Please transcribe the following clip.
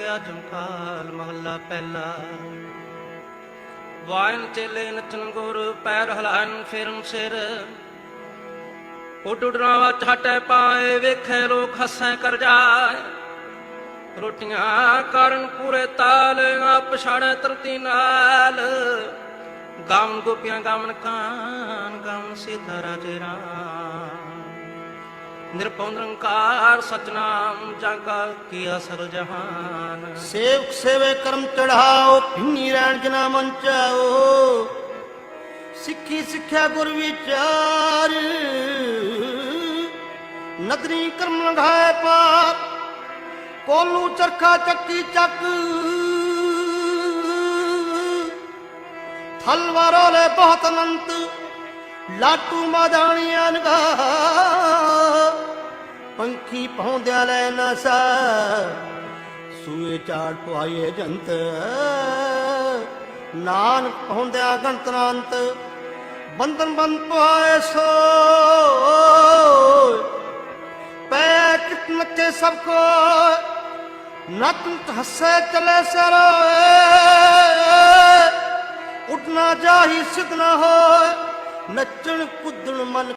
ਗਿਆ ਜਮਕਾਲ ਮਹੱਲਾ ਪਹਿਲਾ। ਵਾਇਨ ਚੇਲੇ ਨਚਨ ਗੁਰ ਪੈਰ ਹਲਾਨ ਫਿਰਨ ਸਿਰ। ਉੱਡ ਉੱਡਣਾ ਵਿੱਚ ਪਾਏ, ਵੇਖੇ ਲੋਕ ਹੱਸੈ ਕਰ ਜਾਏ। ਰੋਟੀਆਂ ਕਰਨ ਪੂਰੇ ਤਾਲ, ਆਪ ਛਾੜੇ ਤਰਤੀ ਨਾਲ। ਗਾਉਂ ਗੋਪੀਆਂ ਗਾਵਨ ਕਾਨ ਗਾਉਂ ਸਿਧਾ ਰਾਜੇ ਰਾਮ ਨਿਰਪਉ ਨਿਰੰਕਾਰ ਸਤਨਾਮ ਜਾਗਾ ਕੀ ਅਸਰ ਜਹਾਨ। ਸੇਵਕ ਸੇਵੇ ਕਰਮ ਚੜਾਓ ਭਿੰਨੀ ਰਹਿਣ ਜਨਾ ਮਨ ਚਾਓ। ਸਿੱਖੀ ਸਿੱਖਿਆ ਗੁਰ ਵਿਚਾਰ। ਨਦਰੀ ਕਰਮ ਲੰਘਾਏ ਪਾਰ ਕੋਲੂ ਚਰਖਾ ਚੱਕੀ ਚੱਕ। ਥਲਵਾਰੋ ਲੈ ਬਹੁਤ ਅਨੰਤ, ਲਾਟੂ ਮਾਦਾਣੀਆਂ ਨਗਾ ਪੰਖੀ ਪਹੁੰਦਿਆ ਲੈ ਨਸਾ ਸੂਏ ਚਾੜ ਪੁਆਏ ਜੰਤ। ਨਾਨਕ ਪਹੁੰਦਿਆ ਗੰਤਨਾੰਤ ਬੰਧਨ ਬੰਦ ਪੁਆਏ ਸੋ। ਪੈ ਕਿਤ ਨੱਚੇ ਸਭ ਕੋ। ਨਤ ਹੱਸੇ ਚਲੇ ਸਰੋਏ ਉੱਠਣਾ ਜਾਹੀ ਸਿੱਧ ਨਾ ਹੋਏ। ਨੱਚਣ ਕੁੱਦਣ ਮਨ